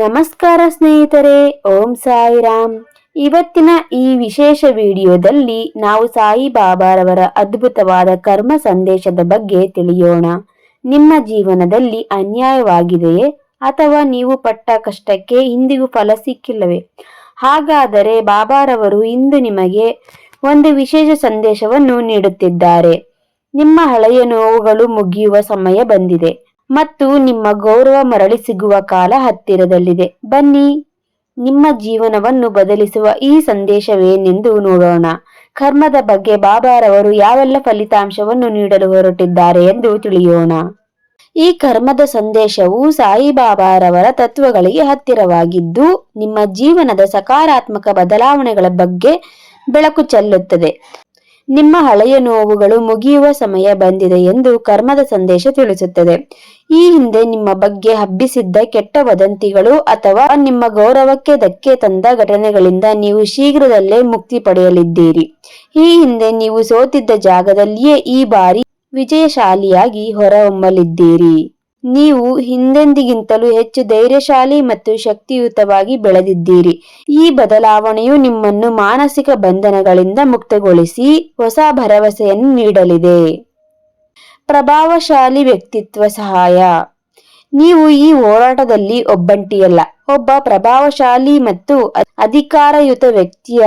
ನಮಸ್ಕಾರ ಸ್ನೇಹಿತರೆ, ಓಂ ಸಾಯಿರಾಮ್. ಇವತ್ತಿನ ಈ ವಿಶೇಷ ವಿಡಿಯೋದಲ್ಲಿ ನಾವು ಸಾಯಿ ಬಾಬಾರವರ ಅದ್ಭುತವಾದ ಕರ್ಮ ಸಂದೇಶದ ಬಗ್ಗೆ ತಿಳಿಯೋಣ. ನಿಮ್ಮ ಜೀವನದಲ್ಲಿ ಅನ್ಯಾಯವಾಗಿದೆಯೇ? ಅಥವಾ ನೀವು ಪಟ್ಟ ಕಷ್ಟಕ್ಕೆ ಇಂದಿಗೂ ಫಲ ಸಿಕ್ಕಿಲ್ಲವೇ? ಹಾಗಾದರೆ ಬಾಬಾರವರು ಇಂದು ನಿಮಗೆ ಒಂದು ವಿಶೇಷ ಸಂದೇಶವನ್ನು ನೀಡುತ್ತಿದ್ದಾರೆ. ನಿಮ್ಮ ಹಳೆಯ ನೋವುಗಳು ಮುಗಿಯುವ ಸಮಯ ಬಂದಿದೆ. ಮತ್ತು ನಿಮ್ಮ ಗೌರವ ಮರಳಿ ಸಿಗುವ ಕಾಲ ಹತ್ತಿರದಲ್ಲಿದೆ. ಬನ್ನಿ, ನಿಮ್ಮ ಜೀವನವನ್ನು ಬದಲಿಸುವ ಈ ಸಂದೇಶವೇನೆಂದು ನೋಡೋಣ. ಕರ್ಮದ ಬಗ್ಗೆ ಬಾಬಾರವರು ಯಾವೆಲ್ಲ ಫಲಿತಾಂಶವನ್ನು ನೀಡಲು ಹೊರಟಿದ್ದಾರೆ ಎಂದು ತಿಳಿಯೋಣ. ಈ ಕರ್ಮದ ಸಂದೇಶವು ಸಾಯಿಬಾಬಾರವರ ತತ್ವಗಳಿಗೆ ಹತ್ತಿರವಾಗಿದ್ದು, ನಿಮ್ಮ ಜೀವನದ ಸಕಾರಾತ್ಮಕ ಬದಲಾವಣೆಗಳ ಬಗ್ಗೆ ಬೆಳಕು ಚೆಲ್ಲುತ್ತದೆ. ನಿಮ್ಮ ಹಳೆಯ ನೋವುಗಳು ಮುಗಿಯುವ ಸಮಯ ಬಂದಿದೆ ಎಂದು ಕರ್ಮದ ಸಂದೇಶ ತಿಳಿಸುತ್ತದೆ. ಈ ಹಿಂದೆ ನಿಮ್ಮ ಬಗ್ಗೆ ಹಬ್ಬಿಸಿದ್ದ ಕೆಟ್ಟ ವದಂತಿಗಳು ಅಥವಾ ನಿಮ್ಮ ಗೌರವಕ್ಕೆ ಧಕ್ಕೆ ತಂದ ಘಟನೆಗಳಿಂದ ನೀವು ಶೀಘ್ರದಲ್ಲೇ ಮುಕ್ತಿ ಪಡೆಯಲಿದ್ದೀರಿ. ಈ ಹಿಂದೆ ನೀವು ಸೋತಿದ್ದ ಜಾಗದಲ್ಲಿಯೇ ಈ ಬಾರಿ ವಿಜಯಶಾಲಿಯಾಗಿ ಹೊರಹೊಮ್ಮಲಿದ್ದೀರಿ. ನೀವು ಹಿಂದೆಂದಿಗಿಂತಲೂ ಹೆಚ್ಚು ಧೈರ್ಯಶಾಲಿ ಮತ್ತು ಶಕ್ತಿಯುತವಾಗಿ ಬೆಳೆದಿದ್ದೀರಿ. ಈ ಬದಲಾವಣೆಯು ನಿಮ್ಮನ್ನು ಮಾನಸಿಕ ಬಂಧನಗಳಿಂದ ಮುಕ್ತಗೊಳಿಸಿ ಹೊಸ ಭರವಸೆಯನ್ನು ನೀಡಲಿದೆ. ಪ್ರಭಾವಶಾಲಿ ವ್ಯಕ್ತಿತ್ವ ಸಹಾಯ. ನೀವು ಈ ಹೋರಾಟದಲ್ಲಿ ಒಬ್ಬಂಟಿಯಲ್ಲ. ಒಬ್ಬ ಪ್ರಭಾವಶಾಲಿ ಮತ್ತು ಅಧಿಕಾರಯುತ ವ್ಯಕ್ತಿಯ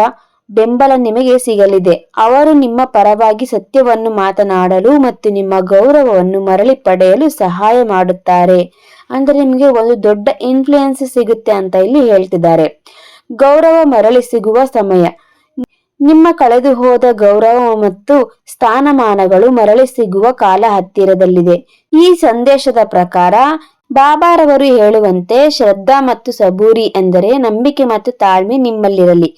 ಬೆಂಬಲ ನಿಮಗೆ ಸಿಗಲಿದೆ. ಅವರು ನಿಮ್ಮ ಪರವಾಗಿ ಸತ್ಯವನ್ನು ಮಾತನಾಡಲು ಮತ್ತು ನಿಮ್ಮ ಗೌರವವನ್ನು ಮರಳಿ ಪಡೆಯಲು ಸಹಾಯ ಮಾಡುತ್ತಾರೆ. ಅಂದರೆ ನಿಮಗೆ ಒಂದು ದೊಡ್ಡ ಇನ್ಫ್ಲೂಯೆನ್ಸ್ ಸಿಗುತ್ತೆ ಅಂತ ಇಲ್ಲಿ ಹೇಳ್ತಿದ್ದಾರೆ. ಗೌರವ ಮರಳಿ ಸಿಗುವ ಸಮಯ. ನಿಮ್ಮ ಕಳೆದು ಹೋದ ಗೌರವ ಮತ್ತು ಸ್ಥಾನಮಾನಗಳು ಮರಳಿ ಸಿಗುವ ಕಾಲ ಹತ್ತಿರದಲ್ಲಿದೆ. ಈ ಸಂದೇಶದ ಪ್ರಕಾರ, ಬಾಬಾರವರು ಹೇಳುವಂತೆ ಶ್ರದ್ಧಾ ಮತ್ತು ಸಬೂರಿ ಎಂದರೆ ನಂಬಿಕೆ ಮತ್ತು ತಾಳ್ಮೆ ನಿಮ್ಮಲ್ಲಿರಲಿ.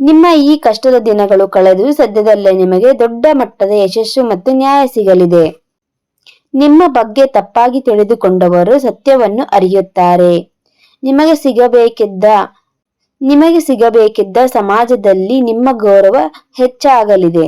ನಿಮ್ಮ ಈ ಕಷ್ಟದ ದಿನಗಳು ಕಳೆದು ಸದ್ಯದಲ್ಲೇ ನಿಮಗೆ ದೊಡ್ಡ ಮಟ್ಟದ ಯಶಸ್ಸು ಮತ್ತು ನ್ಯಾಯ ಸಿಗಲಿದೆ. ನಿಮ್ಮ ಬಗ್ಗೆ ತಪ್ಪಾಗಿ ತಿಳಿದುಕೊಂಡವರು ಸತ್ಯವನ್ನು ಅರಿಯುತ್ತಾರೆ. ನಿಮಗೆ ಸಿಗಬೇಕಿದ್ದ ನಿಮಗೆ ಸಿಗಬೇಕಿದ್ದ ಸಮಾಜದಲ್ಲಿ ನಿಮ್ಮ ಗೌರವ ಹೆಚ್ಚಾಗಲಿದೆ.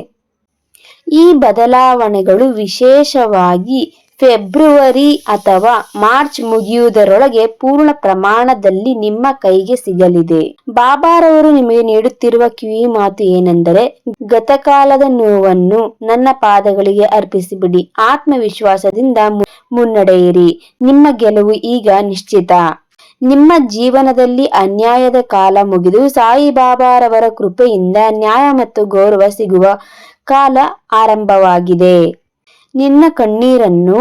ಈ ಬದಲಾವಣೆಗಳು ವಿಶೇಷವಾಗಿ ಫೆಬ್ರವರಿ ಅಥವಾ ಮಾರ್ಚ್ ಮುಗಿಯುವುದರೊಳಗೆ ಪೂರ್ಣ ಪ್ರಮಾಣದಲ್ಲಿ ನಿಮ್ಮ ಕೈಗೆ ಸಿಗಲಿದೆ. ಬಾಬಾರವರು ನಿಮಗೆ ನೀಡುತ್ತಿರುವ ಕಿವಿ ಮಾತು ಏನೆಂದರೆ ಗತಕಾಲದ ನೋವನ್ನು ನನ್ನ ಪಾದಗಳಿಗೆ ಅರ್ಪಿಸಿಬಿಡಿ. ಆತ್ಮವಿಶ್ವಾಸದಿಂದ ಮುನ್ನಡೆಯಿರಿ. ನಿಮ್ಮ ಗೆಲುವು ಈಗ ನಿಶ್ಚಿತ. ನಿಮ್ಮ ಜೀವನದಲ್ಲಿ ಅನ್ಯಾಯದ ಕಾಲ ಮುಗಿದು ಸಾಯಿಬಾಬಾರವರ ಕೃಪೆಯಿಂದ ನ್ಯಾಯ ಮತ್ತು ಗೌರವ ಸಿಗುವ ಕಾಲ ಆರಂಭವಾಗಿದೆ. ನಿನ್ನ ಕಣ್ಣೀರನ್ನು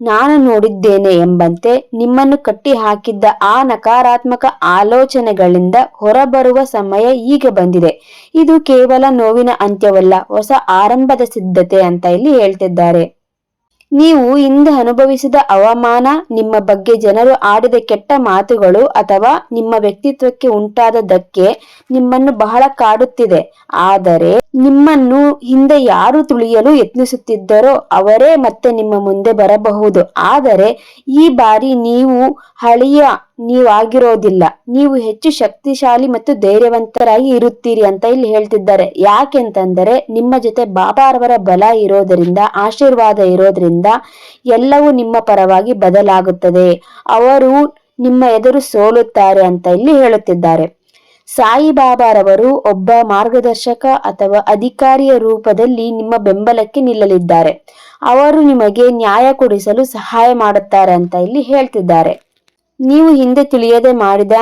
ನಾನು ನೋಡಿದ್ದೇನೆ ಎಂಬಂತೆ ನಿಮ್ಮನ್ನು ಕಟ್ಟಿ ಹಾಕಿದ್ದ ಆ ನಕಾರಾತ್ಮಕ ಆಲೋಚನೆಗಳಿಂದ ಹೊರಬರುವ ಸಮಯ ಈಗ ಬಂದಿದೆ. ಇದು ಕೇವಲ ನೋವಿನ ಅಂತ್ಯವಲ್ಲ, ಹೊಸ ಆರಂಭದ ಸಿದ್ಧತೆ ಅಂತ ಇಲ್ಲಿ ಹೇಳ್ತಿದ್ದಾರೆ. ನೀವು ಹಿಂದೆ ಅನುಭವಿಸಿದ ಅವಮಾನ, ನಿಮ್ಮ ಬಗ್ಗೆ ಜನರು ಆಡಿದ ಕೆಟ್ಟ ಮಾತುಗಳು ಅಥವಾ ನಿಮ್ಮ ವ್ಯಕ್ತಿತ್ವಕ್ಕೆ ಉಂಟಾದ ಧಕ್ಕೆ ನಿಮ್ಮನ್ನು ಬಹಳ ಕಾಡುತ್ತಿದೆ. ಆದರೆ ನಿಮ್ಮನ್ನು ಹಿಂದೆ ಯಾರು ತುಳಿಯಲು ಯತ್ನಿಸುತ್ತಿದ್ದರೋ ಅವರೇ ಮತ್ತೆ ನಿಮ್ಮ ಮುಂದೆ ಬರಬಹುದು. ಆದರೆ ಈ ಬಾರಿ ನೀವು ಹಳೆಯ ನೀವಾಗಿರೋದಿಲ್ಲ. ನೀವು ಹೆಚ್ಚು ಶಕ್ತಿಶಾಲಿ ಮತ್ತು ಧೈರ್ಯವಂತರಾಗಿ ಇರುತ್ತೀರಿ ಅಂತ ಇಲ್ಲಿ ಹೇಳ್ತಿದ್ದಾರೆ. ಯಾಕೆಂತಂದರೆ, ನಿಮ್ಮ ಜೊತೆ ಬಾಬಾರವರ ಬಲ ಇರೋದರಿಂದ, ಆಶೀರ್ವಾದ ಇರೋದ್ರಿಂದ ಎಲ್ಲವೂ ನಿಮ್ಮ ಪರವಾಗಿ ಬದಲಾಗುತ್ತದೆ. ಅವರು ನಿಮ್ಮ ಎದುರು ಸೋಲುತ್ತಾರೆ ಅಂತ ಇಲ್ಲಿ ಹೇಳುತ್ತಿದ್ದಾರೆ. ಸಾಯಿಬಾಬಾರವರು ಒಬ್ಬ ಮಾರ್ಗದರ್ಶಕ ಅಥವಾ ಅಧಿಕಾರಿಯ ರೂಪದಲ್ಲಿ ನಿಮ್ಮ ಬೆಂಬಲಕ್ಕೆ ನಿಲ್ಲಲಿದ್ದಾರೆ. ಅವರು ನಿಮಗೆ ನ್ಯಾಯ ಕೊಡಿಸಲು ಸಹಾಯ ಮಾಡುತ್ತಾರೆ ಅಂತ ಇಲ್ಲಿ ಹೇಳ್ತಿದ್ದಾರೆ. ನೀವು ಹಿಂದೆ ತಿಳಿಯದೆ ಮಾಡಿದ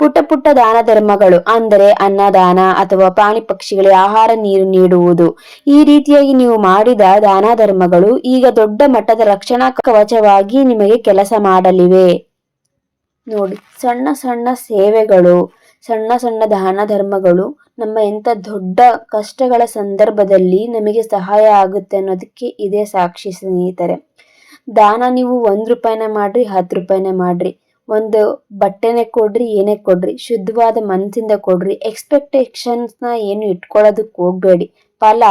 ಪುಟ್ಟ ಪುಟ್ಟ ದಾನ ಧರ್ಮಗಳು, ಅಂದರೆ ಅನ್ನದಾನ ಅಥವಾ ಪ್ರಾಣಿ ಪಕ್ಷಿಗಳಿಗೆ ಆಹಾರ ನೀರು ನೀಡುವುದು. ಈ ರೀತಿಯಾಗಿ ನೀವು ಮಾಡಿದ ದಾನ ಧರ್ಮಗಳು ಈಗ ದೊಡ್ಡ ಮಟ್ಟದ ರಕ್ಷಣಾ ಕವಚವಾಗಿ ನಿಮಗೆ ಕೆಲಸ ಮಾಡಲಿವೆ. ನೋಡಿ, ಸಣ್ಣ ಸಣ್ಣ ಸೇವೆಗಳು, ಸಣ್ಣ ಸಣ್ಣ ದಾನ ಧರ್ಮಗಳು ನಮ್ಮ ಎಂಥ ದೊಡ್ಡ ಕಷ್ಟಗಳ ಸಂದರ್ಭದಲ್ಲಿ ನಮಗೆ ಸಹಾಯ ಆಗುತ್ತೆ ಅನ್ನೋದಕ್ಕೆ ಇದೇ ಸಾಕ್ಷಿ ಸ್ನೇಹಿತರೆ. ದಾನ ನೀವು ಒಂದು ರೂಪಾಯಿನ ಮಾಡ್ರಿ, ಹತ್ತು ರೂಪಾಯಿನೇ ಮಾಡ್ರಿ. ಒಂದು ಬಟ್ಟೆನೆ ಕೊಡ್ರಿ, ಏನೇ ಕೊಡ್ರಿ, ಶುದ್ಧವಾದ ಮನಸ್ಸಿಂದ ಕೊಡ್ರಿ. ಎಕ್ಸ್ಪೆಕ್ಟೇಷನ್ಸ್ನ ಏನು ಇಟ್ಕೊಳ್ಳೋದಕ್ಕೆ ಹೋಗ್ಬೇಡಿ. ಫಲ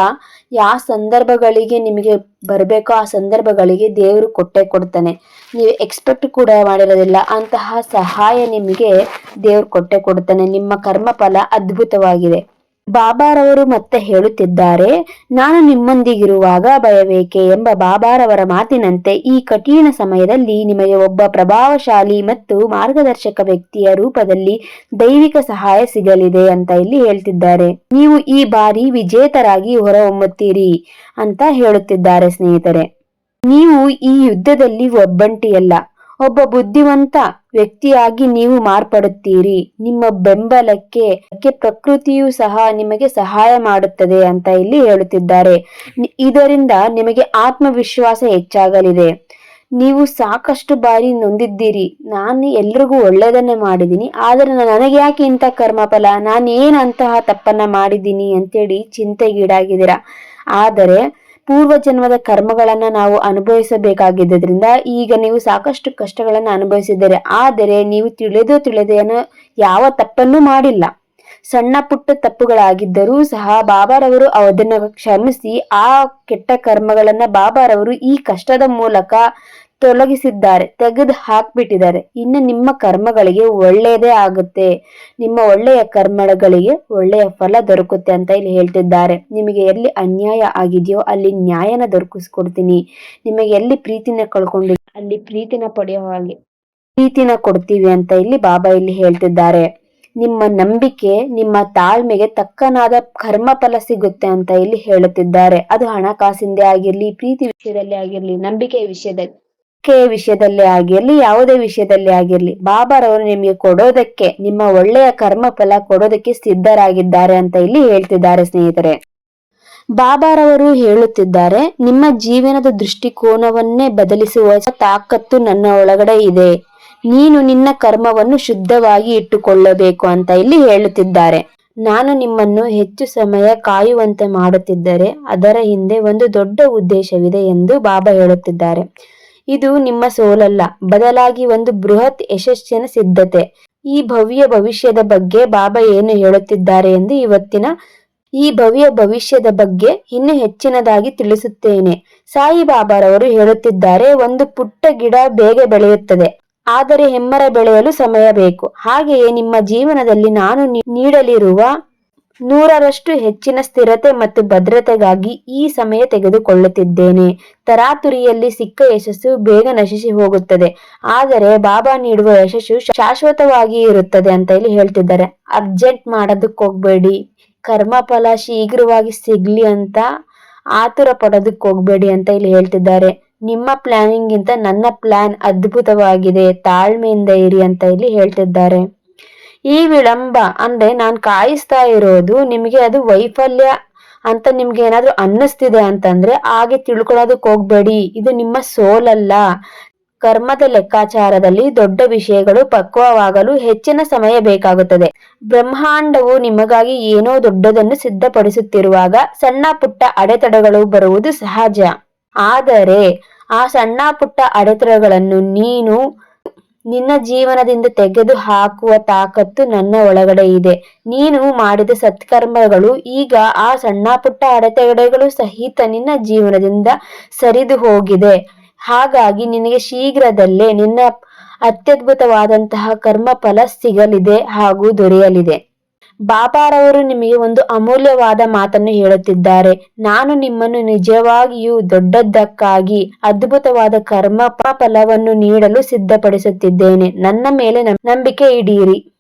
ಯಾವ ಸಂದರ್ಭಗಳಿಗೆ ನಿಮಗೆ ಬರಬೇಕೋ ಆ ಸಂದರ್ಭಗಳಿಗೆ ದೇವರು ಕೊಟ್ಟೆ ಕೊಡ್ತಾನೆ. ನೀವು ಎಕ್ಸ್ಪೆಕ್ಟ್ ಕೂಡ ಮಾಡಿರೋದಿಲ್ಲ, ಅಂತಹ ಸಹಾಯ ನಿಮಗೆ ದೇವರು ಕೊಟ್ಟೆ ಕೊಡ್ತಾನೆ. ನಿಮ್ಮ ಕರ್ಮ ಫಲ ಅದ್ಭುತವಾಗಿದೆ. ಬಾಬಾರವರು ಮತ್ತೆ ಹೇಳುತ್ತಿದ್ದಾರೆ, ನಾನು ನಿಮ್ಮೊಂದಿಗಿರುವಾಗ ಭಯಬೇಕೆ ಎಂಬ ಬಾಬಾರವರ ಮಾತಿನಂತೆ ಈ ಕಠಿಣ ಸಮಯದಲ್ಲಿ ನಿಮಗೆ ಒಬ್ಬ ಪ್ರಭಾವಶಾಲಿ ಮತ್ತು ಮಾರ್ಗದರ್ಶಕ ವ್ಯಕ್ತಿಯ ರೂಪದಲ್ಲಿ ದೈವಿಕ ಸಹಾಯ ಸಿಗಲಿದೆ ಅಂತ ಇಲ್ಲಿ ಹೇಳ್ತಿದ್ದಾರೆ. ನೀವು ಈ ಬಾರಿ ವಿಜೇತರಾಗಿ ಹೊರಹೊಮ್ಮುತ್ತೀರಿ ಅಂತ ಹೇಳುತ್ತಿದ್ದಾರೆ ಸ್ನೇಹಿತರೆ. ನೀವು ಈ ಯುದ್ಧದಲ್ಲಿ ಒಬ್ಬಂಟಿಯಲ್ಲ, ಒಬ್ಬ ಬುದ್ಧಿವಂತ ವ್ಯಕ್ತಿಯಾಗಿ ನೀವು ಮಾರ್ಪಡುತ್ತೀರಿ. ನಿಮ್ಮ ಬೆಂಬಲಕ್ಕೆ, ಕ್ಕೆ ಪ್ರಕೃತಿಯು ಸಹ ನಿಮಗೆ ಸಹಾಯ ಮಾಡುತ್ತದೆ ಅಂತ ಇಲ್ಲಿ ಹೇಳುತ್ತಿದ್ದಾರೆ. ಇದರಿಂದ ನಿಮಗೆ ಆತ್ಮವಿಶ್ವಾಸ ಹೆಚ್ಚಾಗಲಿದೆ. ನೀವು ಸಾಕಷ್ಟು ಬಾರಿ ನೊಂದಿದ್ದೀರಿ. ನಾನು ಎಲ್ರಿಗೂ ಒಳ್ಳೆಯದನ್ನೇ ಮಾಡಿದ್ದೀನಿ. ಆದರೆ ನನಗೆ ಯಾಕೆ ಇಂಥ ಕರ್ಮಫಲ? ನಾನು ಏನಂತಹ ತಪ್ಪನ್ನ ಮಾಡಿದ್ದೀನಿ ಅಂತೇಳಿ ಚಿಂತೆಗೀಡಾಗಿದ್ದೀರಾ? ಆದರೆ ಪೂರ್ವ ಜನ್ಮದ ಕರ್ಮಗಳನ್ನ ನಾವು ಅನುಭವಿಸಬೇಕಾಗಿದ್ದರಿಂದ ಈಗ ನೀವು ಸಾಕಷ್ಟು ಕಷ್ಟಗಳನ್ನು ಅನುಭವಿಸಿದ್ದೀರಿ. ಆದರೆ ನೀವು ತಿಳಿದು ತಿಳಿದೇನು ಯಾವ ತಪ್ಪನ್ನು ಮಾಡಿಲ್ಲ. ಸಣ್ಣ ಪುಟ್ಟ ತಪ್ಪುಗಳಾಗಿದ್ದರೂ ಸಹ ಬಾಬಾರವರು ಅದನ್ನು ಕ್ಷಮಿಸಿ ಆ ಕೆಟ್ಟ ಕರ್ಮಗಳನ್ನ ಬಾಬಾರವರು ಈ ಕಷ್ಟದ ಮೂಲಕ ತೊಲಗಿಸಿದ್ದಾರೆ, ತೆಗೆದು ಹಾಕ್ಬಿಟ್ಟಿದ್ದಾರೆ. ಇನ್ನು ನಿಮ್ಮ ಕರ್ಮಗಳಿಗೆ ಒಳ್ಳೆಯದೇ ಆಗುತ್ತೆ. ನಿಮ್ಮ ಒಳ್ಳೆಯ ಕರ್ಮಗಳಿಗೆ ಒಳ್ಳೆಯ ಫಲ ದೊರಕುತ್ತೆ ಅಂತ ಇಲ್ಲಿ ಹೇಳ್ತಿದ್ದಾರೆ. ನಿಮಗೆ ಎಲ್ಲಿ ಅನ್ಯಾಯ ಆಗಿದೆಯೋ ಅಲ್ಲಿ ನ್ಯಾಯನ ದೊರಕಿಸ್ಕೊಡ್ತೀನಿ. ನಿಮಗೆ ಎಲ್ಲಿ ಪ್ರೀತಿನ ಕಳ್ಕೊಂಡು ಅಲ್ಲಿ ಪ್ರೀತಿನ ಪಡೆಯೋ ಹಾಗೆ. ಪ್ರೀತಿನ ಕೊಡ್ತೀವಿ ಅಂತ ಇಲ್ಲಿ ಬಾಬಾ ಇಲ್ಲಿ ಹೇಳ್ತಿದ್ದಾರೆ. ನಿಮ್ಮ ನಂಬಿಕೆ, ನಿಮ್ಮ ತಾಳ್ಮೆಗೆ ತಕ್ಕನಾದ ಕರ್ಮ ಫಲ ಸಿಗುತ್ತೆ ಅಂತ ಇಲ್ಲಿ ಹೇಳುತ್ತಿದ್ದಾರೆ. ಅದು ಹಣಕಾಸಿಂದೇ ಆಗಿರ್ಲಿ, ಪ್ರೀತಿ ವಿಷಯದಲ್ಲಿ ಆಗಿರ್ಲಿ, ನಂಬಿಕೆಯ ವಿಷಯದಲ್ಲಿ. ನಂಬಿಕೆಯ ವಿಷಯದಲ್ಲೇ ಆಗಿರ್ಲಿ, ಯಾವುದೇ ವಿಷಯದಲ್ಲಿ ಆಗಿರ್ಲಿ, ಬಾಬಾರವರು ನಿಮಗೆ ಕೊಡೋದಕ್ಕೆ, ನಿಮ್ಮ ಒಳ್ಳೆಯ ಕರ್ಮಫಲ ಕೊಡೋದಕ್ಕೆ ಸಿದ್ಧರಾಗಿದ್ದಾರೆ ಅಂತ ಇಲ್ಲಿ ಹೇಳ್ತಿದ್ದಾರೆ ಸ್ನೇಹಿತರೆ. ಬಾಬಾರವರು ಹೇಳುತ್ತಿದ್ದಾರೆ, ನಿಮ್ಮ ಜೀವನದ ದೃಷ್ಟಿಕೋನವನ್ನೇ ಬದಲಿಸುವ ತಾಕತ್ತು ನನ್ನ ಒಳಗಡೆ ಇದೆ. ನೀನು ನಿನ್ನ ಕರ್ಮವನ್ನು ಶುದ್ಧವಾಗಿ ಇಟ್ಟುಕೊಳ್ಳಬೇಕು ಅಂತ ಇಲ್ಲಿ ಹೇಳುತ್ತಿದ್ದಾರೆ. ನಾನು ನಿಮ್ಮನ್ನು ಹೆಚ್ಚು ಸಮಯ ಕಾಯುವಂತೆ ಮಾಡುತ್ತಿದ್ದರೆ ಅದರ ಹಿಂದೆ ಒಂದು ದೊಡ್ಡ ಉದ್ದೇಶವಿದೆ ಎಂದು ಬಾಬಾ ಹೇಳುತ್ತಿದ್ದಾರೆ. ಇದು ನಿಮ್ಮ ಸೋಲಲ್ಲ. ಬದಲಾಗಿ ಒಂದು ಬೃಹತ್ ಯಶಸ್ಸಿನ ಸಿದ್ಧತೆ. ಈ ಭವ್ಯ ಭವಿಷ್ಯದ ಬಗ್ಗೆ ಬಾಬಾ ಏನು ಹೇಳುತ್ತಿದ್ದಾರೆ ಎಂದು ಇವತ್ತಿನ ಈ ಭವ್ಯ ಭವಿಷ್ಯದ ಬಗ್ಗೆ ಇನ್ನು ಹೆಚ್ಚಿನದಾಗಿ ತಿಳಿಸುತ್ತೇನೆ. ಸಾಯಿ ಬಾಬಾರವರು ಹೇಳುತ್ತಿದ್ದಾರೆ, ಒಂದು ಪುಟ್ಟ ಗಿಡ ಬೇಗ ಬೆಳೆಯುತ್ತದೆ. ಆದರೆ ಹೆಮ್ಮರ ಬೆಳೆಯಲು ಸಮಯ ಬೇಕು. ಹಾಗೆಯೇ ನಿಮ್ಮ ಜೀವನದಲ್ಲಿ ನಾನು ನೀಡಲಿರುವ ನೂರರಷ್ಟು ಹೆಚ್ಚಿನ ಸ್ಥಿರತೆ ಮತ್ತು ಭದ್ರತೆಗಾಗಿ ಈ ಸಮಯ ತೆಗೆದುಕೊಳ್ಳುತ್ತಿದ್ದೇನೆ. ತರಾತುರಿಯಲ್ಲಿ ಸಿಕ್ಕ ಯಶಸ್ಸು ಬೇಗ ನಶಿಸಿ ಹೋಗುತ್ತದೆ. ಆದರೆ ಬಾಬಾ ನೀಡುವ ಯಶಸ್ಸು ಶಾಶ್ವತವಾಗಿ ಇರುತ್ತದೆ ಅಂತ ಇಲ್ಲಿ ಹೇಳ್ತಿದ್ದಾರೆ. ಅರ್ಜೆಂಟ್ ಮಾಡೋದಕ್ಕೆ ಹೋಗ್ಬೇಡಿ. ಕರ್ಮಫಲ ಶೀಘ್ರವಾಗಿ ಸಿಗ್ಲಿ ಅಂತ ಆತುರ ಪಡೋದಕ್ಕೆ ಹೋಗ್ಬೇಡಿ ಅಂತ ಇಲ್ಲಿ ಹೇಳ್ತಿದ್ದಾರೆ. ನಿಮ್ಮ ಪ್ಲಾನಿಂಗ್ ಗಿಂತ ನನ್ನ ಪ್ಲಾನ್ ಅದ್ಭುತವಾಗಿದೆ. ತಾಳ್ಮೆಯಿಂದ ಇರಿ ಅಂತ ಇಲ್ಲಿ ಹೇಳ್ತಿದ್ದಾರೆ. ಈ ವಿಳಂಬ ಅಂದ್ರೆ ನಾನು ಕಾಯಿಸ್ತಾ ಇರೋದು ನಿಮಗೆ ಅದು ವೈಫಲ್ಯ ಅಂತ ನಿಮ್ಗೆ ಏನಾದ್ರು ಅನ್ನಿಸ್ತಿದೆ ಅಂತಂದ್ರೆ ಹಾಗೆ ತಿಳ್ಕೊಳ್ಳೋದಕ್ಕೆ ಹೋಗ್ಬೇಡಿ. ಇದು ನಿಮ್ಮ ಸೋಲಲ್ಲ. ಕರ್ಮದ ಲೆಕ್ಕಾಚಾರದಲ್ಲಿ ದೊಡ್ಡ ವಿಷಯಗಳು ಪಕ್ವವಾಗಲು ಹೆಚ್ಚಿನ ಸಮಯ ಬೇಕಾಗುತ್ತದೆ. ಬ್ರಹ್ಮಾಂಡವು ನಿಮಗಾಗಿ ಏನೋ ದೊಡ್ಡದನ್ನು ಸಿದ್ಧಪಡಿಸುತ್ತಿರುವಾಗ ಸಣ್ಣ ಪುಟ್ಟ ಅಡೆತಡೆಗಳು ಬರುವುದು ಸಹಜ. ಆದರೆ ಆ ಸಣ್ಣ ಪುಟ್ಟ ಅಡೆತಡೆಗಳನ್ನು ನೀನು ನಿನ್ನ ಜೀವನದಿಂದ ತೆಗೆದು ಹಾಕುವ ತಾಕತ್ತು ನನ್ನ ಒಳಗಡೆ ಇದೆ. ನೀನು ಮಾಡಿದ ಸತ್ಕರ್ಮಗಳು ಈಗ ಆ ಸಣ್ಣ ಪುಟ್ಟ ಅಡೆತಡೆಗಳು ಸಹಿತ ನಿನ್ನ ಜೀವನದಿಂದ ಸರಿದು ಹೋಗಿದೆ ಹಾಗಾಗಿ ನಿನಗೆ ಶೀಘ್ರದಲ್ಲೇ ನಿನ್ನ ಅತ್ಯದ್ಭುತವಾದಂತಹ ಕರ್ಮಫಲ ಸಿಗಲಿದೆ ಹಾಗೂ ದೊರೆಯಲಿದೆ. ಬಾಬಾರವರು ನಿಮಗೆ ಒಂದು ಅಮೂಲ್ಯವಾದ ಮಾತನ್ನು ಹೇಳುತ್ತಿದ್ದಾರೆ. ನಾನು ನಿಮ್ಮನ್ನು ನಿಜವಾಗಿಯೂ ದೊಡ್ಡದ್ದಕ್ಕಾಗಿ ಅದ್ಭುತವಾದ ಕರ್ಮ ಫಲವನ್ನು ನೀಡಲು ಸಿದ್ಧಪಡಿಸುತ್ತಿದ್ದೇನೆ. ನನ್ನ ಮೇಲೆ ನಂಬಿಕೆ ಇಡೀರಿ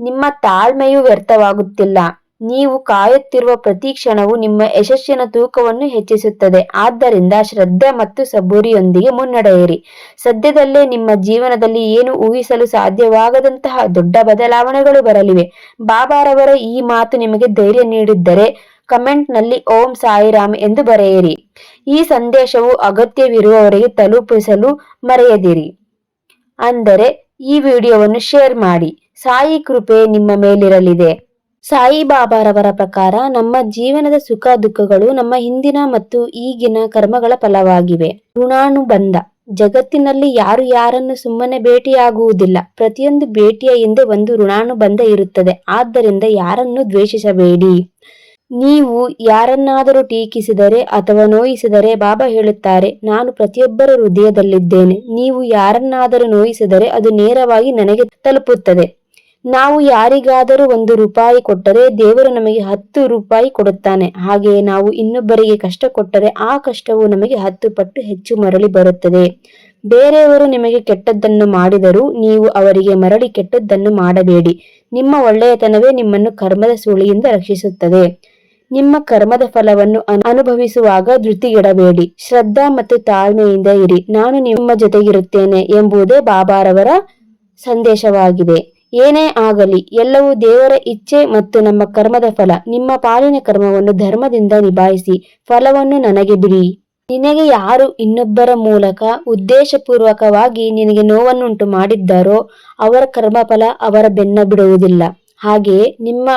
ನಿಮ್ಮ ತಾಳ್ಮೆಯು ವ್ಯರ್ಥವಾಗುತ್ತಿಲ್ಲ. ನೀವು ಕಾಯುತ್ತಿರುವ ಪ್ರತಿ ಕ್ಷಣವು ನಿಮ್ಮ ಯಶಸ್ಸಿನ ತೂಕವನ್ನು ಹೆಚ್ಚಿಸುತ್ತದೆ. ಆದ್ದರಿಂದ ಶ್ರದ್ಧೆ ಮತ್ತು ಸಬೂರಿಯೊಂದಿಗೆ ಮುನ್ನಡೆಯಿರಿ. ಸದ್ಯದಲ್ಲೇ ನಿಮ್ಮ ಜೀವನದಲ್ಲಿ ಏನು ಊಹಿಸಲು ಸಾಧ್ಯವಾಗದಂತಹ ದೊಡ್ಡ ಬದಲಾವಣೆಗಳು ಬರಲಿವೆ. ಬಾಬಾರವರ ಈ ಮಾತು ನಿಮಗೆ ಧೈರ್ಯ ನೀಡಿದ್ದರೆ ಕಮೆಂಟ್ನಲ್ಲಿ ಓಂ ಸಾಯಿರಾಮ್ ಎಂದು ಬರೆಯಿರಿ. ಈ ಸಂದೇಶವು ಅಗತ್ಯವಿರುವವರಿಗೆ ತಲುಪಿಸಲು ಮರೆಯದಿರಿ. ಅಂದರೆ ಈ ವಿಡಿಯೋವನ್ನು ಶೇರ್ ಮಾಡಿ. ಸಾಯಿ ಕೃಪೆ ನಿಮ್ಮ ಮೇಲಿರಲಿದೆ. ಸಾಯಿ ಬಾಬಾರವರ ಪ್ರಕಾರ ನಮ್ಮ ಜೀವನದ ಸುಖ ದುಃಖಗಳು ನಮ್ಮ ಹಿಂದಿನ ಮತ್ತು ಈಗಿನ ಕರ್ಮಗಳ ಫಲವಾಗಿವೆ. ಋಣಾನುಬಂಧ. ಜಗತ್ತಿನಲ್ಲಿ ಯಾರು ಯಾರನ್ನು ಸುಮ್ಮನೆ ಭೇಟಿಯಾಗುವುದಿಲ್ಲ. ಪ್ರತಿಯೊಂದು ಭೇಟಿಯ ಹಿಂದೆ ಒಂದು ಋಣಾನುಬಂಧ ಇರುತ್ತದೆ. ಆದ್ದರಿಂದ ಯಾರನ್ನು ದ್ವೇಷಿಸಬೇಡಿ. ನೀವು ಯಾರನ್ನಾದರೂ ಟೀಕಿಸಿದರೆ ಅಥವಾ ನೋಯಿಸಿದರೆ ಬಾಬಾ ಹೇಳುತ್ತಾರೆ, ನಾನು ಪ್ರತಿಯೊಬ್ಬರ ಹೃದಯದಲ್ಲಿದ್ದೇನೆ. ನೀವು ಯಾರನ್ನಾದರೂ ನೋಯಿಸಿದರೆ ಅದು ನೇರವಾಗಿ ನನಗೆ ತಲುಪುತ್ತದೆ. ನಾವು ಯಾರಿಗಾದರೂ ಒಂದು ರೂಪಾಯಿ ಕೊಟ್ಟರೆ ದೇವರು ನಮಗೆ ಹತ್ತು ರೂಪಾಯಿ ಕೊಡುತ್ತಾನೆ. ಹಾಗೆಯೇ ನಾವು ಇನ್ನೊಬ್ಬರಿಗೆ ಕಷ್ಟ ಕೊಟ್ಟರೆ ಆ ಕಷ್ಟವು ನಮಗೆ ಹತ್ತು ಪಟ್ಟು ಹೆಚ್ಚು ಮರಳಿ ಬರುತ್ತದೆ. ಬೇರೆಯವರು ನಿಮಗೆ ಕೆಟ್ಟದ್ದನ್ನು ಮಾಡಿದರೂ ನೀವು ಅವರಿಗೆ ಮರಳಿ ಕೆಟ್ಟದ್ದನ್ನು ಮಾಡಬೇಡಿ. ನಿಮ್ಮ ಒಳ್ಳೆಯತನವೇ ನಿಮ್ಮನ್ನು ಕರ್ಮದ ಸುಳಿಯಿಂದ ರಕ್ಷಿಸುತ್ತದೆ. ನಿಮ್ಮ ಕರ್ಮದ ಫಲವನ್ನು ಅನುಭವಿಸುವಾಗ ಧೃತಿಗಿಡಬೇಡಿ. ಶ್ರದ್ಧಾ ಮತ್ತು ತಾಳ್ಮೆಯಿಂದ ಇರಿ. ನಾನು ನಿಮ್ಮ ಜೊತೆಗಿರುತ್ತೇನೆ ಎಂಬುದೇ ಬಾಬಾರವರ ಸಂದೇಶವಾಗಿದೆ. ಏನೇ ಆಗಲಿ, ಎಲ್ಲವೂ ದೇವರ ಇಚ್ಛೆ ಮತ್ತು ನಮ್ಮ ಕರ್ಮದ ಫಲ. ನಿಮ್ಮ ಪಾಲಿನ ಕರ್ಮವನ್ನು ಧರ್ಮದಿಂದ ನಿಭಾಯಿಸಿ, ಫಲವನ್ನು ನನಗೆ ಬಿಡಿ. ನಿನಗೆ ಯಾರು ಇನ್ನೊಬ್ಬರ ಮೂಲಕ ಉದ್ದೇಶಪೂರ್ವಕವಾಗಿ ನಿನಗೆ ನೋವನ್ನುಂಟು ಮಾಡಿದ್ದಾರೋ, ಅವರ ಕರ್ಮಫಲ ಅವರ ಬೆನ್ನ ಬಿಡುವುದಿಲ್ಲ. ಹಾಗೆಯೇ ನಿಮ್ಮ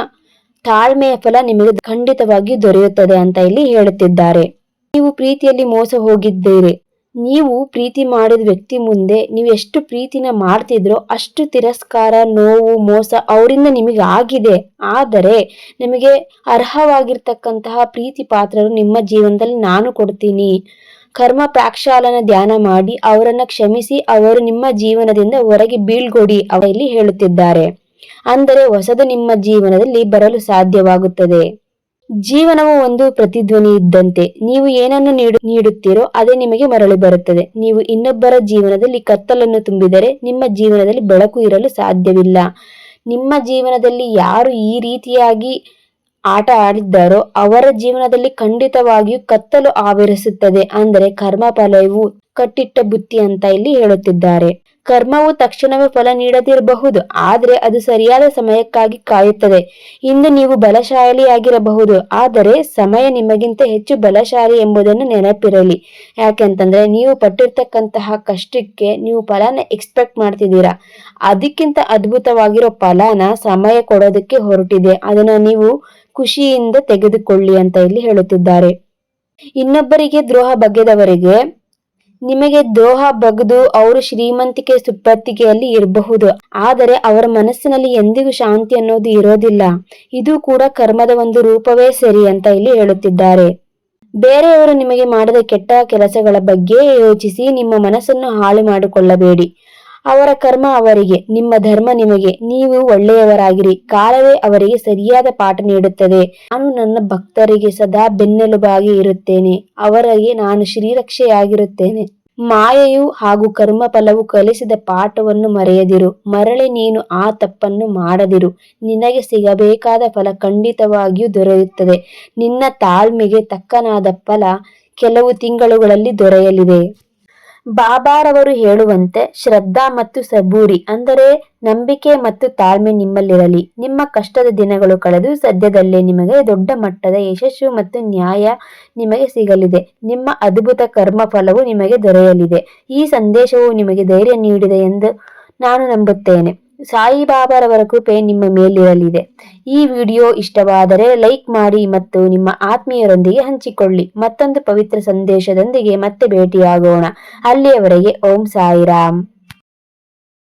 ತಾಳ್ಮೆಯ ಫಲ ನಿಮಗೆ ಖಂಡಿತವಾಗಿ ದೊರೆಯುತ್ತದೆ ಅಂತ ಇಲ್ಲಿ ಹೇಳುತ್ತಿದ್ದಾರೆ. ನೀವು ಪ್ರೀತಿಯಲ್ಲಿ ಮೋಸ ಹೋಗಿದ್ದೀರಿ ನೀವು ಪ್ರೀತಿ ಮಾಡಿದ ವ್ಯಕ್ತಿ ಮುಂದೆ ನೀವು ಎಷ್ಟು ಪ್ರೀತಿನ ಮಾಡ್ತಿದ್ರೋ ಅಷ್ಟು ತಿರಸ್ಕಾರ, ನೋವು, ಮೋಸ ಅವರಿಂದ ನಿಮಗೆ ಆಗಿದೆ. ಆದರೆ ನಿಮಗೆ ಅರ್ಹವಾಗಿರ್ತಕ್ಕಂತಹ ಪ್ರೀತಿ ಪಾತ್ರರು ನಿಮ್ಮ ಜೀವನದಲ್ಲಿ ನಾನು ಕೊಡ್ತೀನಿ. ಕರ್ಮ ಪ್ರಾಕ್ಷಾಲನ ಧ್ಯಾನ ಮಾಡಿ ಅವರನ್ನು ಕ್ಷಮಿಸಿ, ಅವರು ನಿಮ್ಮ ಜೀವನದಿಂದ ಹೊರಗೆ ಬೀಳ್ಗೊಡಿ ಅವರಲ್ಲಿ ಹೇಳುತ್ತಿದ್ದಾರೆ. ಅಂದರೆ ಹೊಸದು ನಿಮ್ಮ ಜೀವನದಲ್ಲಿ ಬರಲು ಸಾಧ್ಯವಾಗುತ್ತದೆ. ಜೀವನವು ಒಂದು ಪ್ರತಿಧ್ವನಿ ಇದ್ದಂತೆ ನೀವು ಏನನ್ನು ನೀಡು, ನೀಡುತ್ತೀರೋ ಅದೇ ನಿಮಗೆ ಮರಳಿ ಬರುತ್ತದೆ. ನೀವು ಇನ್ನೊಬ್ಬರ ಜೀವನದಲ್ಲಿ ಕತ್ತಲನ್ನು ತುಂಬಿದರೆ ನಿಮ್ಮ ಜೀವನದಲ್ಲಿ ಬೆಳಕು ಇರಲು ಸಾಧ್ಯವಿಲ್ಲ. ನಿಮ್ಮ ಜೀವನದಲ್ಲಿ ಯಾರು ಈ ರೀತಿಯಾಗಿ ಆಟ ಆಡಿದ್ದಾರೋ ಅವರ ಜೀವನದಲ್ಲಿ ಖಂಡಿತವಾಗಿಯೂ ಕತ್ತಲು ಆವರಿಸುತ್ತದೆ. ಅಂದರೆ ಕರ್ಮ ಫಲವು ಕಟ್ಟಿಟ್ಟ ಬುತ್ತಿ ಅಂತ ಇಲ್ಲಿ ಹೇಳುತ್ತಿದ್ದಾರೆ. ಕರ್ಮವು ತಕ್ಷಣವೇ ಫಲ ನೀಡದಿರಬಹುದು, ಆದರೆ ಅದು ಸರಿಯಾದ ಸಮಯಕ್ಕಾಗಿ ಕಾಯುತ್ತದೆ. ಇಂದು ನೀವು ಬಲಶಾಲಿಯಾಗಿರಬಹುದು, ಆದರೆ ಸಮಯ ನಿಮಗಿಂತ ಹೆಚ್ಚು ಬಲಶಾಲಿ ಎಂಬುದನ್ನು ನೆನಪಿರಲಿ. ಯಾಕೆಂತಂದ್ರೆ ನೀವು ಪಟ್ಟಿರ್ತಕ್ಕಂತಹ ಕಷ್ಟಕ್ಕೆ ನೀವು ಫಲನ ಎಕ್ಸ್ಪೆಕ್ಟ್ ಮಾಡ್ತಿದ್ದೀರಾ. ಅದಕ್ಕಿಂತ ಅದ್ಭುತವಾಗಿರೋ ಫಲನ ಸಮಯ ಕೊಡೋದಕ್ಕೆ ಹೊರಟಿದೆ. ಅದನ್ನ ನೀವು ಖುಷಿಯಿಂದ ತೆಗೆದುಕೊಳ್ಳಿ ಅಂತ ಇಲ್ಲಿ ಹೇಳುತ್ತಿದ್ದಾರೆ. ಇನ್ನೊಬ್ಬರಿಗೆ ದ್ರೋಹ ಬಗೆದವರಿಗೆ ನಿಮಗೆ ದ್ರೋಹ ಬಗೆದು ಅವರು ಶ್ರೀಮಂತಿಕೆ ಸುಪ್ಪತ್ತಿಗೆಯಲ್ಲಿ ಇರಬಹುದು. ಆದರೆ ಅವರ ಮನಸ್ಸಿನಲ್ಲಿ ಎಂದಿಗೂ ಶಾಂತಿ ಅನ್ನೋದು ಇರೋದಿಲ್ಲ. ಇದು ಕೂಡ ಕರ್ಮದ ಒಂದು ರೂಪವೇ ಸರಿ ಅಂತ ಇಲ್ಲಿ ಹೇಳುತ್ತಿದ್ದಾರೆ. ಬೇರೆಯವರು ನಿಮಗೆ ಮಾಡಿದ ಕೆಟ್ಟ ಕೆಲಸಗಳ ಬಗ್ಗೆ ಯೋಚಿಸಿ ನಿಮ್ಮ ಮನಸ್ಸನ್ನು ಹಾಳು ಮಾಡಿಕೊಳ್ಳಬೇಡಿ. ಅವರ ಕರ್ಮ ಅವರಿಗೆ, ನಿಮ್ಮ ಧರ್ಮ ನಿಮಗೆ, ನೀವು ಒಳ್ಳೆಯವರಾಗಿರಿ. ಕಾಲವೇ ಅವರಿಗೆ ಸರಿಯಾದ ಪಾಠ ನೀಡುತ್ತದೆ. ನಾನು ನನ್ನ ಭಕ್ತರಿಗೆ ಸದಾ ಬೆನ್ನೆಲುಬಾಗಿ ಇರುತ್ತೇನೆ. ಅವರಿಗೆ ನಾನು ಶ್ರೀರಕ್ಷೆಯಾಗಿರುತ್ತೇನೆ. ಮಾಯೆಯು ಹಾಗೂ ಕರ್ಮ ಫಲವು ಕಲಿಸಿದ ಪಾಠವನ್ನು ಮರೆಯದಿರು. ಮರಳಿ ನೀನು ಆ ತಪ್ಪನ್ನು ಮಾಡದಿರು. ನಿನಗೆ ಸಿಗಬೇಕಾದ ಫಲ ಖಂಡಿತವಾಗಿಯೂ ದೊರೆಯುತ್ತದೆ. ನಿನ್ನ ತಾಳ್ಮೆಗೆ ತಕ್ಕನಾದ ಫಲ ಕೆಲವು ತಿಂಗಳುಗಳಲ್ಲಿ ದೊರೆಯಲಿದೆ. ಬಾಬಾರವರು ಹೇಳುವಂತೆ ಶ್ರದ್ಧಾ ಮತ್ತು ಸಬೂರಿ ಅಂದರೆ ನಂಬಿಕೆ ಮತ್ತು ತಾಳ್ಮೆ ನಿಮ್ಮಲ್ಲಿರಲಿ. ನಿಮ್ಮ ಕಷ್ಟದ ದಿನಗಳು ಕಳೆದು ಸದ್ಯದಲ್ಲೇ ನಿಮಗೆ ದೊಡ್ಡ ಮಟ್ಟದ ಯಶಸ್ಸು ಮತ್ತು ನ್ಯಾಯ ನಿಮಗೆ ಸಿಗಲಿದೆ. ನಿಮ್ಮ ಅದ್ಭುತ ಕರ್ಮ ಫಲವು ನಿಮಗೆ ದೊರೆಯಲಿದೆ. ಈ ಸಂದೇಶವು ನಿಮಗೆ ಧೈರ್ಯ ನೀಡಿದೆ ಎಂದು ನಾನು ನಂಬುತ್ತೇನೆ. ಸಾಯಿಬಾಬಾರವರ ಕೃಪೆ ನಿಮ್ಮ ಮೇಲಿರಲಿದೆ. ಈ ವಿಡಿಯೋ ಇಷ್ಟವಾದರೆ ಲೈಕ್ ಮಾಡಿ ಮತ್ತು ನಿಮ್ಮ ಆತ್ಮೀಯರೊಂದಿಗೆ ಹಂಚಿಕೊಳ್ಳಿ. ಮತ್ತೊಂದು ಪವಿತ್ರ ಸಂದೇಶದೊಂದಿಗೆ ಮತ್ತೆ ಭೇಟಿಯಾಗೋಣ. ಅಲ್ಲಿಯವರೆಗೆ ಓಂ ಸಾಯಿರಾಮ್.